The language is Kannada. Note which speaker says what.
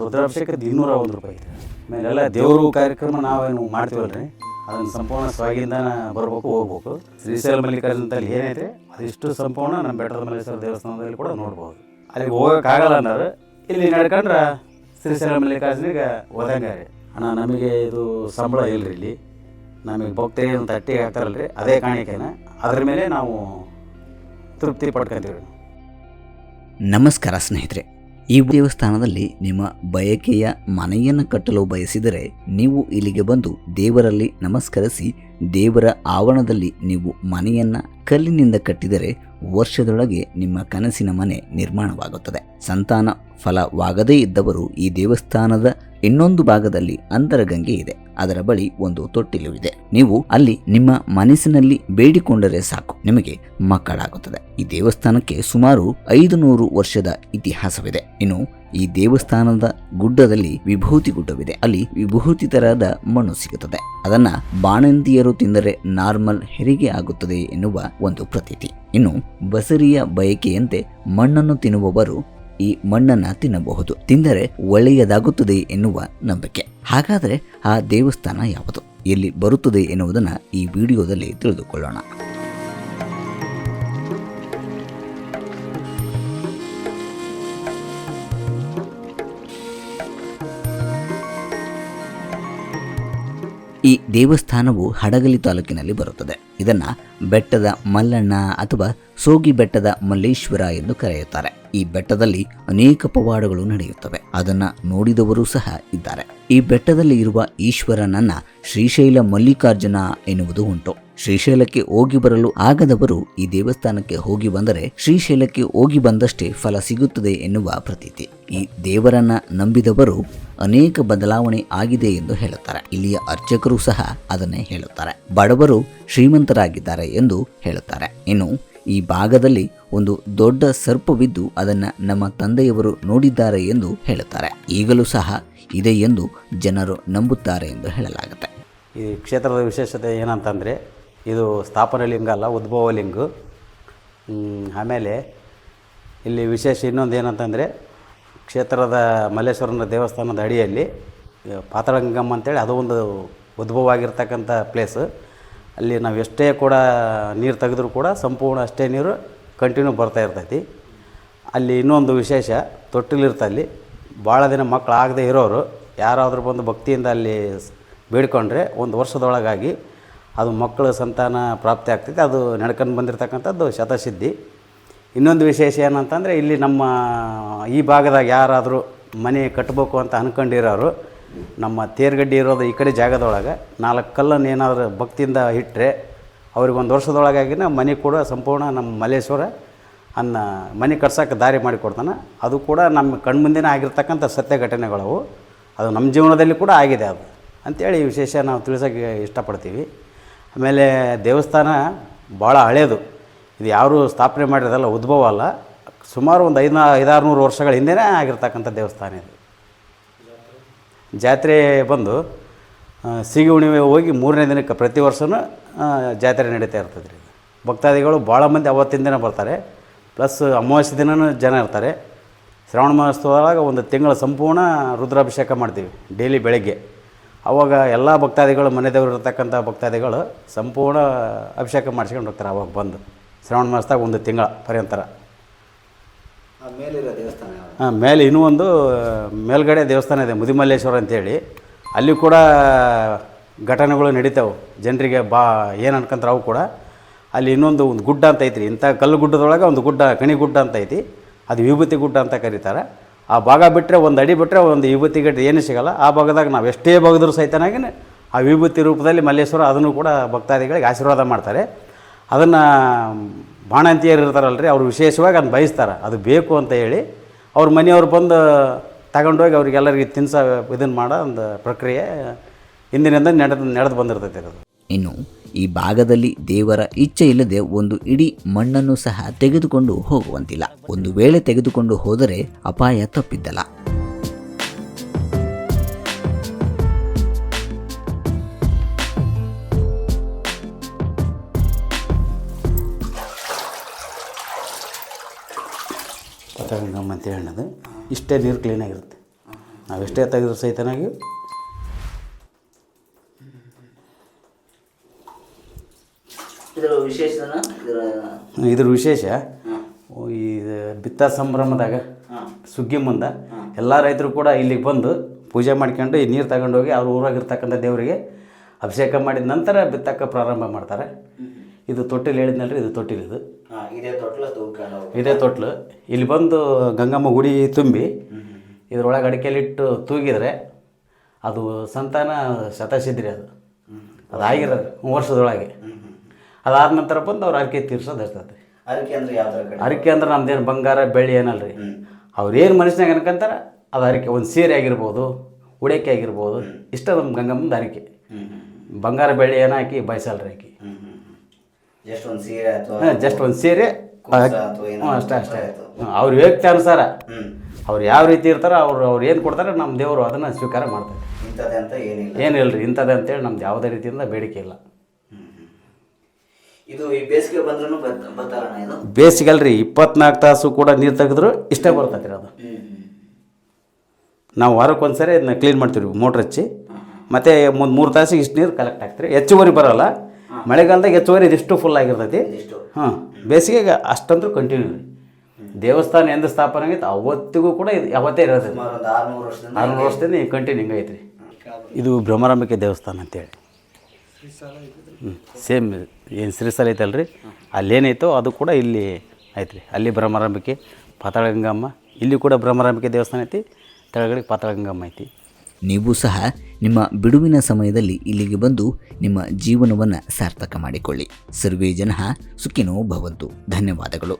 Speaker 1: ರುದ್ರಾಭಿಷೇಕದ ಇನ್ನೂರ ಒಂದು ರೂಪಾಯಿ ಆಮೇಲೆಲ್ಲ ದೇವರು ಕಾರ್ಯಕ್ರಮ ನಾವೇನು ಮಾಡ್ತೀವಲ್ಲ ರೀ ಅದನ್ನು ಸಂಪೂರ್ಣ ಸ್ವಾಗಿಂದ ಬರಬೇಕು, ಹೋಗ್ಬೇಕು. ಶ್ರೀಶೈಲ ಮಲ್ಲಿಕಾರ್ಜುನದಲ್ಲಿ ಏನೈತೆ? ಅದಿಷ್ಟು ಸಂಪೂರ್ಣ ನಮ್ಮ ಬೆಟ್ಟದ ಮಲ್ಲೇಶ್ವರ ದೇವಸ್ಥಾನದಲ್ಲಿ ಕೂಡ ನೋಡ್ಬೋದು. ಅಲ್ಲಿಗೆ ಹೋಗೋಕ್ಕಾಗಲ್ಲ ಅನ್ನೋರು ಇಲ್ಲಿ ನಡ್ಕೊಂಡ್ರೆ ಶ್ರೀಶೈಲ ಮಲ್ಲಿಕಾರ್ಜುನಿಗೆ ಓದಂಗೆ ರೀ ಅಣ್ಣ, ನಮಗೆ ಇದು ಸಂಬಳ ಇಲ್ಲರಿ ಇಲ್ಲಿ. ನಮಗೆ ಭಕ್ತರಿಗೆ ಒಂದು ತಟ್ಟಿಗೆ ರೀ ಅದೇ ಕಾಣಿಕೆನ. ಅದ್ರ ಮೇಲೆ ನಾವು ತೃಪ್ತಿ ಪಡ್ಕೊಂತೀವಿ.
Speaker 2: ನಮಸ್ಕಾರ ಸ್ನೇಹಿತರೆ. ಈ ದೇವಸ್ಥಾನದಲ್ಲಿ ನಿಮ್ಮ ಬಯಕೆಯ ಮನೆಯನ್ನು ಕಟ್ಟಲು ಬಯಸಿದರೆ ನೀವು ಇಲ್ಲಿಗೆ ಬಂದು ದೇವರಲ್ಲಿ ನಮಸ್ಕರಿಸಿ ದೇವರ ಆವರಣದಲ್ಲಿ ನೀವು ಮನೆಯನ್ನ ಕಲ್ಲಿನಿಂದ ಕಟ್ಟಿದರೆ ವರ್ಷದೊಳಗೆ ನಿಮ್ಮ ಕನಸಿನ ಮನೆ ನಿರ್ಮಾಣವಾಗುತ್ತದೆ. ಸಂತಾನ ಫಲವಾಗದೇ ಇದ್ದವರು ಈ ದೇವಸ್ಥಾನದ ಇನ್ನೊಂದು ಭಾಗದಲ್ಲಿ ಅಂತರಗಂಗೆ ಇದೆ. ಅದರ ಬಳಿ ಒಂದು ತೊಟ್ಟಿಲು ಇದೆ. ನೀವು ಅಲ್ಲಿ ನಿಮ್ಮ ಮನಸ್ಸಿನಲ್ಲಿ ಬೇಡಿಕೊಂಡರೆ ಸಾಕು. ನಿಮಗೆ ಮಕ್ಕಳಾಗುತ್ತದೆ. ಈ ದೇವಸ್ಥಾನಕ್ಕೆ ಸುಮಾರು ಐದು ವರ್ಷದ ಇತಿಹಾಸವಿದೆ. ಇನ್ನು ಈ ದೇವಸ್ಥಾನದ ಗುಡ್ಡದಲ್ಲಿ ವಿಭೂತಿ ಗುಡ್ಡವಿದೆ. ಅಲ್ಲಿ ವಿಭೂತಿ ತರಹದ ಮಣ್ಣು ಸಿಗುತ್ತದೆ. ಅದನ್ನ ಬಾಣಂತಿಯರು ತಿಂದರೆ ನಾರ್ಮಲ್ ಹೆರಿಗೆ ಆಗುತ್ತದೆ ಎನ್ನುವ ಒಂದು ಪ್ರತೀತಿ. ಇನ್ನು ಬಸರಿಯ ಬಯಕೆಯಂತೆ ಮಣ್ಣನ್ನು ತಿನ್ನುವವರು ಈ ಮಣ್ಣನ್ನ ತಿನ್ನಬಹುದು. ತಿಂದರೆ ಒಳ್ಳೆಯದಾಗುತ್ತದೆ ಎನ್ನುವ ನಂಬಿಕೆ. ಹಾಗಾದರೆ ಆ ದೇವಸ್ಥಾನ ಯಾವುದು? ಎಲ್ಲಿ ಬರುತ್ತದೆ ಎನ್ನುವುದನ್ನು ಈ ವಿಡಿಯೋದಲ್ಲಿ ತಿಳಿದುಕೊಳ್ಳೋಣ. ಈ ದೇವಸ್ಥಾನವು ಹಡಗಲಿ ತಾಲೂಕಿನಲ್ಲಿ ಬರುತ್ತದೆ. ಇದನ್ನು ಬೆಟ್ಟದ ಮಲ್ಲಣ್ಣ ಅಥವಾ ಸೋಗಿ ಬೆಟ್ಟದ ಮಲ್ಲೇಶ್ವರ ಎಂದು ಕರೆಯುತ್ತಾರೆ. ಈ ಬೆಟ್ಟದಲ್ಲಿ ಅನೇಕ ಪವಾಡಗಳು ನಡೆಯುತ್ತವೆ. ಅದನ್ನ ನೋಡಿದವರು ಸಹ ಇದ್ದಾರೆ. ಈ ಬೆಟ್ಟದಲ್ಲಿ ಇರುವ ಈಶ್ವರನನ್ನ ಶ್ರೀಶೈಲ ಮಲ್ಲಿಕಾರ್ಜುನ ಎನ್ನುವುದು ಉಂಟು. ಶ್ರೀಶೈಲಕ್ಕೆ ಹೋಗಿ ಬರಲು ಆಗದವರು ಈ ದೇವಸ್ಥಾನಕ್ಕೆ ಹೋಗಿ ಬಂದರೆ ಶ್ರೀಶೈಲಕ್ಕೆ ಹೋಗಿ ಬಂದಷ್ಟೇ ಫಲ ಸಿಗುತ್ತದೆ ಎನ್ನುವ ಪ್ರತೀತಿ. ಈ ದೇವರನ್ನ ನಂಬಿದವರು ಅನೇಕ ಬದಲಾವಣೆ ಆಗಿದೆ ಎಂದು ಹೇಳುತ್ತಾರೆ. ಇಲ್ಲಿಯ ಅರ್ಚಕರು ಸಹ ಅದನ್ನೇ ಹೇಳುತ್ತಾರೆ. ಬಡವರು ಶ್ರೀಮಂತರಾಗಿದ್ದಾರೆ ಎಂದು ಹೇಳುತ್ತಾರೆ. ಇನ್ನು ಈ ಭಾಗದಲ್ಲಿ ಒಂದು ದೊಡ್ಡ ಸರ್ಪವಿದ್ದು ಅದನ್ನು ನಮ್ಮ ತಂದೆಯವರು ನೋಡಿದ್ದಾರೆ ಎಂದು ಹೇಳುತ್ತಾರೆ. ಈಗಲೂ ಸಹ ಇದೆ ಎಂದು ಜನರು ನಂಬುತ್ತಾರೆ ಎಂದು ಹೇಳಲಾಗುತ್ತೆ.
Speaker 1: ಈ ಕ್ಷೇತ್ರದ ವಿಶೇಷತೆ ಏನಂತಂದರೆ ಇದು ಸ್ಥಾಪನ ಲಿಂಗ ಅಲ್ಲ ಉದ್ಭವ ಲಿಂಗು. ಆಮೇಲೆ ಇಲ್ಲಿ ವಿಶೇಷ ಇನ್ನೊಂದು ಏನಂತಂದರೆ ಕ್ಷೇತ್ರದ ಮಲ್ಲೇಶ್ವರನ ದೇವಸ್ಥಾನದ ಅಡಿಯಲ್ಲಿ ಆ, ಪಾತಾಳಗಂಗಮ್ಮ ಅಂತೇಳಿ ಅದು ಒಂದು ಉದ್ಭವ ಆಗಿರ್ತಕ್ಕಂಥ ಪ್ಲೇಸು ಅಲ್ಲಿ ನಾವು ಎಷ್ಟೇ ಕೂಡ ನೀರು ತೆಗೆದ್ರೂ ಕೂಡ ಸಂಪೂರ್ಣ ಅಷ್ಟೇ ನೀರು ಕಂಟಿನ್ಯೂ ಬರ್ತಾ ಇರ್ತೈತಿ. ಅಲ್ಲಿ ಇನ್ನೊಂದು ವಿಶೇಷ ತೊಟ್ಟಿಲಿರ್ತ ಅಲ್ಲಿ. ಭಾಳ ದಿನ ಮಕ್ಕಳು ಆಗದೆ ಇರೋರು, ಯಾರಾದರೂ ಬಂದು ಭಕ್ತಿಯಿಂದ ಅಲ್ಲಿ ಬೇಡ್ಕೊಂಡ್ರೆ ಒಂದು ವರ್ಷದೊಳಗಾಗಿ ಅದು ಮಕ್ಕಳ ಸಂತಾನ ಪ್ರಾಪ್ತಿ ಆಗ್ತೈತಿ. ಅದು ನಡ್ಕೊಂಡು ಬಂದಿರತಕ್ಕಂಥದ್ದು ಶತಸಿದ್ಧಿ. ಇನ್ನೊಂದು ವಿಶೇಷ ಏನಂತಂದರೆ, ಇಲ್ಲಿ ನಮ್ಮ ಈ ಭಾಗದಾಗ ಯಾರಾದರೂ ಮನೆ ಕಟ್ಟಬೇಕು ಅಂತ ಅನ್ಕೊಂಡಿರೋರು, ನಮ್ಮ ತೇರ್ಗಡ್ಡಿ ಇರೋದು ಈ ಕಡೆ ಜಾಗದೊಳಗೆ, ನಾಲ್ಕು ಕಲ್ಲನ್ನು ಏನಾದರೂ ಭಕ್ತಿಯಿಂದ ಇಟ್ಟರೆ ಅವ್ರಿಗೆ ಒಂದು ವರ್ಷದೊಳಗಾಗಿನ ಮನೆ ಕೂಡ ಸಂಪೂರ್ಣ ನಮ್ಮ ಮಲ್ಲೇಶ್ವರ ಅನ್ನ ಮನೆ ಕಟ್ಸೋಕೆ ದಾರಿ ಮಾಡಿಕೊಡ್ತಾನೆ. ಅದು ಕೂಡ ನಮ್ಮ ಕಣ್ಮುಂದಿನ ಆಗಿರ್ತಕ್ಕಂಥ ಸತ್ಯ ಘಟನೆಗಳವು ಅದು ನಮ್ಮ ಜೀವನದಲ್ಲಿ ಕೂಡ ಆಗಿದೆ ಅದು. ಅಂಥೇಳಿ ಈ ವಿಶೇಷ ನಾವು ತಿಳಿಸೋಕ್ಕೆ ಇಷ್ಟಪಡ್ತೀವಿ. ಆಮೇಲೆ ದೇವಸ್ಥಾನ ಭಾಳ ಹಳೇದು. ಇದು ಯಾರು ಸ್ಥಾಪನೆ ಮಾಡಿರೋದಲ್ಲ ಉದ್ಭವ ಅಲ್ಲ. ಸುಮಾರು ಒಂದು ಐದು ಐದಾರು ನೂರು ವರ್ಷಗಳ ಹಿಂದೆನೇ ಆಗಿರ್ತಕ್ಕಂಥ ದೇವಸ್ಥಾನ ಇದು. ಜಾತ್ರೆ ಬಂದು ಸಿಗಿ ಹುಣ್ಣಿಮೆ ಹೋಗಿ ಮೂರನೇ ದಿನಕ್ಕೆ ಪ್ರತಿ ವರ್ಷವೂ ಜಾತ್ರೆ ನಡೀತಾ ಇರ್ತದೆ ರೀ. ಭಕ್ತಾದಿಗಳು ಭಾಳ ಮಂದಿ ಅವತ್ತಿನ ದಿನ ಬರ್ತಾರೆ. ಪ್ಲಸ್ ಅಮಾವಾಸ್ಯೆ ದಿನವೂ ಜನ ಇರ್ತಾರೆ. ಶ್ರಾವಣ ಮಹೋತ್ಸವದಾಗ ಒಂದು ತಿಂಗಳ ಸಂಪೂರ್ಣ ರುದ್ರಾಭಿಷೇಕ ಮಾಡ್ತೀವಿ ಡೈಲಿ ಬೆಳಗ್ಗೆ. ಅವಾಗ ಎಲ್ಲ ಭಕ್ತಾದಿಗಳು ಮನೆ ದೇವರು ಇರ್ತಕ್ಕಂಥ ಭಕ್ತಾದಿಗಳು ಸಂಪೂರ್ಣ ಅಭಿಷೇಕ ಮಾಡಿಸ್ಕೊಂಡು ಹೋಗ್ತಾರೆ ಅವಾಗ ಬಂದು. ಶ್ರಾವಣ ಮಾಸದಾಗ ಒಂದು ತಿಂಗಳ ಪರ್ಯಂತರ? ಹಾಂ ಮೇಲೆ ಇನ್ನೂ ಒಂದು ಮೇಲ್ಗಡೆ ದೇವಸ್ಥಾನ ಇದೆ ಮುದಿಮಲ್ಲೇಶ್ವರ ಅಂತೇಳಿ. ಅಲ್ಲಿ ಕೂಡ ಘಟನೆಗಳು ನಡೀತಾವೆ. ಜನರಿಗೆ ಬಾ, ಏನು ಅನ್ಕೊಂತಾರೆ ಅವು ಕೂಡ. ಅಲ್ಲಿ ಇನ್ನೊಂದು ಒಂದು ಗುಡ್ಡ ಅಂತ ಐತ್ರಿ. ಇಂಥ ಕಲ್ಲು ಗುಡ್ಡದೊಳಗೆ ಒಂದು ಗುಡ್ಡ, ಕಣಿ ಗುಡ್ಡ ಅಂತ ಐತಿ. ಅದು ವಿಭೂತಿ ಗುಡ್ಡ ಅಂತ ಕರೀತಾರೆ. ಆ ಭಾಗ ಬಿಟ್ಟರೆ ಒಂದು ಅಡಿ ಬಿಟ್ಟರೆ ಒಂದು ವಿಭೂತಿ ಗಡ್ಡೆ ಏನೂ ಸಿಗಲ್ಲ. ಆ ಭಾಗದಾಗ ನಾವು ಎಷ್ಟೇ ಭಾಗದ್ರು ಸಹಿತನಾಗಿನ ಆ ವಿಭೂತಿ ರೂಪದಲ್ಲಿ ಮಲ್ಲೇಶ್ವರ ಅದನ್ನು ಕೂಡ ಭಕ್ತಾದಿಗಳಿಗೆ ಆಶೀರ್ವಾದ ಮಾಡ್ತಾರೆ. ಅದನ್ನು ಬಾಣಂತಿಯರು ಇರ್ತಾರಲ್ರಿ, ಅವ್ರು ವಿಶೇಷವಾಗಿ ಅದನ್ನ ಬಯಸ್ತಾರೆ. ಅದು ಬೇಕು ಅಂತ ಹೇಳಿ ಅವ್ರ ಮನೆಯವ್ರು ಬಂದು ತಗೊಂಡೋಗಿ ಅವ್ರಿಗೆಲ್ಲರಿಗೆ ತಿನ್ಸ ಇದನ್ನು ಮಾಡೋ ಒಂದು ಪ್ರಕ್ರಿಯೆ ಹಿಂದಿನಿಂದ ನಡೆದು ನಡೆದು ಬಂದಿರ್ತೈತೆ ಅದು
Speaker 2: ಇನ್ನು ಈ ಭಾಗದಲ್ಲಿ ದೇವರ ಇಚ್ಛೆ ಇಲ್ಲದೆ ಒಂದು ಇಡೀ ಮಣ್ಣನ್ನು ಸಹ ತೆಗೆದುಕೊಂಡು ಹೋಗುವಂತಿಲ್ಲ. ಒಂದು ವೇಳೆ ತೆಗೆದುಕೊಂಡು ಹೋದರೆ ಅಪಾಯ ತಪ್ಪಿದ್ದಲ್ಲ.
Speaker 1: ಅಂತ ಹೇಳೋದು ಇಷ್ಟೇ ನೀರು ಕ್ಲೀನಾಗಿರುತ್ತೆ ನಾವೆಷ್ಟೇ ತೆಗೆದ್ರು ಸಹಿತನಾಗಿ
Speaker 2: ಇದರ ವಿಶೇಷನ? ಇದರ
Speaker 1: ಇದ್ರ ವಿಶೇಷ? ಈ ಬಿತ್ತ ಸಂಭ್ರಮದಾಗ ಸುಗ್ಗಿ ಮುಂದೆ ಎಲ್ಲ ರೈತರು ಕೂಡ ಇಲ್ಲಿಗೆ ಬಂದು ಪೂಜೆ ಮಾಡ್ಕೊಂಡು ಈ ನೀರು ತಗೊಂಡೋಗಿ ಅವ್ರ ಊರಾಗಿರ್ತಕ್ಕಂಥ ದೇವರಿಗೆ ಅಭಿಷೇಕ ಮಾಡಿದ ನಂತರ ಬಿತ್ತಕ್ಕೆ ಪ್ರಾರಂಭ ಮಾಡ್ತಾರೆ. ಇದು ತೊಟ್ಟಿಲು ಹೇಳಿದ್ನಲ್ರಿ ಇದು ತೊಟ್ಟಿಲು ಇದು.
Speaker 2: ಇದೇ ತೊಟ್ಲ ತೂಕೊಂಡು
Speaker 1: ಇದೇ ತೊಟ್ಲು. ಇಲ್ಲಿ ಬಂದು ಗಂಗಮ್ಮ ಗುಡಿ ತುಂಬಿ ಇದ್ರೊಳಗೆ ಅಡಿಕೆಲಿಟ್ಟು ತೂಗಿದ್ರೆ ಅದು ಸಂತಾನ ಶತಸಿದ್ರಿ ಅದು. ಅದು ಆಗಿರೋದು ವರ್ಷದೊಳಗೆ. ಅದಾದ ನಂತರ ಬಂದು ಅವ್ರು ಅರಿಕೆ ತೀರ್ಸೋದು ಇರ್ತದೆ
Speaker 2: ಅರಿಕೆ ಅಂದ್ರೆ ಯಾವ್ದು
Speaker 1: ಅರಿಕೆ ಅಂದ್ರೆ ನಮ್ದೇನು ಬಂಗಾರ ಬೆಳ್ಳಿ ಏನಲ್ರಿ? ಅವ್ರು ಏನು ಮನುಷ್ಯನಾಗ ಅನ್ಕಂತಾರೆ ಅದು ಅರಿಕೆ ಒಂದು ಸೀರೆ ಆಗಿರ್ಬೋದು ಉಡೇಕೆ ಆಗಿರ್ಬೋದು ಇಷ್ಟ ನಮ್ಮ ಗಂಗಮ್ಮನ ಅರಿಕೆ. ಬಂಗಾರ ಬೆಳ್ಳಿ ಏನು ಹಾಕಿ ಬಯಸಲ್ರಿ ಹಾಕಿ
Speaker 2: ಜಸ್ಟ್ ಒಂದು ಸೀರೆ ಹಾಂ
Speaker 1: ಜಸ್ಟ್ ಒಂದು ಸೀರೆ ಅಷ್ಟೇ ಅಷ್ಟೇ. ಅವ್ರ ವ್ಯಕ್ತಿ ಅನುಸಾರ ಅವ್ರು ಯಾವ ರೀತಿ ಇರ್ತಾರೆ ಅವ್ರು ಅವ್ರು ಏನು ಕೊಡ್ತಾರೆ ನಮ್ಮ ದೇವರು ಅದನ್ನು ಸ್ವೀಕಾರ ಮಾಡ್ತಾರೆ.
Speaker 2: ಏನಿಲ್ಲ
Speaker 1: ಏನಿಲ್ಲ. ರೀ ಇಂಥದ್ದೇ ಅಂತೇಳಿ ನಮ್ದು ಯಾವುದೇ ರೀತಿಯಿಂದ ಬೇಡಿಕೆ ಇಲ್ಲ.
Speaker 2: ಇದು ಈ ಬೇಸಿಗೆ ಅಲ್ರಿ ಬರ್ತಾರಣ ಇದು?
Speaker 1: ಬೇಸಿಗಲ್ರಿ ಇಪ್ಪತ್ನಾಲ್ಕು ತಾಸು ಕೂಡ ನೀರು ತೆಗೆದ್ರು ಇಷ್ಟೇ ಬರ್ತೈತೆ ರೀ ಅದು. ನಾವು ವಾರಕ್ಕೆ ಒಂದು ಸರಿ ಇದನ್ನ ಕ್ಲೀನ್ ಮಾಡ್ತೀವಿ ಮೋಟ್ರ್ ಹಚ್ಚಿ ಮತ್ತು ಮುಂದೆ ಮೂರು ತಾಸಿಗೆ ಇಷ್ಟು ನೀರು ಕಲೆಕ್ಟ್ ಆಗ್ತೀರಿ ಹೆಚ್ಚುವರಿ ಬರೋಲ್ಲ. ಮಳೆಗಾಲದಾಗ ಹೆಚ್ಚುವರಿ ಇದಿಷ್ಟು ಫುಲ್ ಆಗಿರ್ತೈತಿ. ಹಾಂ ಬೇಸಿಗೆಗೆ ಅಷ್ಟಂದ್ರೂ ಕಂಟಿನ್ಯೂ ರೀ. ದೇವಸ್ಥಾನ ಎಂದು ಸ್ಥಾಪನೆ ಆಗೈತೆ ಅವತ್ತಿಗೂ ಕೂಡ ಇದು ಯಾವತ್ತೇ ಇರೋದು
Speaker 2: ಒಂದು ಆರುನೂರು ವರ್ಷದಿಂದ
Speaker 1: ಕಂಟಿನ್ಯೂ ಹಿಂಗೈತೆ ಐತ್ರಿ ಇದು ಭ್ರಮರಾಂಬಿಕೆ ದೇವಸ್ಥಾನ ಅಂತೇಳಿ. ಸೇಮ್ ಏನು ಶ್ರೀಸಲ ಐತಲ್ರಿ? ಅಲ್ಲೇನೈತೋ ಅದು ಕೂಡ ಇಲ್ಲಿ ಐತ್ರಿ. ಅಲ್ಲಿ ಬ್ರಹ್ಮರಾಂಬಿಕೆ ಪಾತಾಳಗಂಗಮ್ಮ, ಇಲ್ಲಿ ಕೂಡ ಬ್ರಹ್ಮರಾಂಬಿಕೆ ದೇವಸ್ಥಾನ ಐತಿ, ತೆಳಗಡೆ ಪಾತಾಳಗಂಗಮ್ಮ ಐತಿ.
Speaker 2: ನೀವು ಸಹ ನಿಮ್ಮ ಬಿಡುವಿನ ಸಮಯದಲ್ಲಿ ಇಲ್ಲಿಗೆ ಬಂದು ನಿಮ್ಮ ಜೀವನವನ್ನು ಸಾರ್ಥಕ ಮಾಡಿಕೊಳ್ಳಿ. ಸರ್ವೇ ಜನ ಸುಖಿನೋ ಭವಂತು. ಧನ್ಯವಾದಗಳು.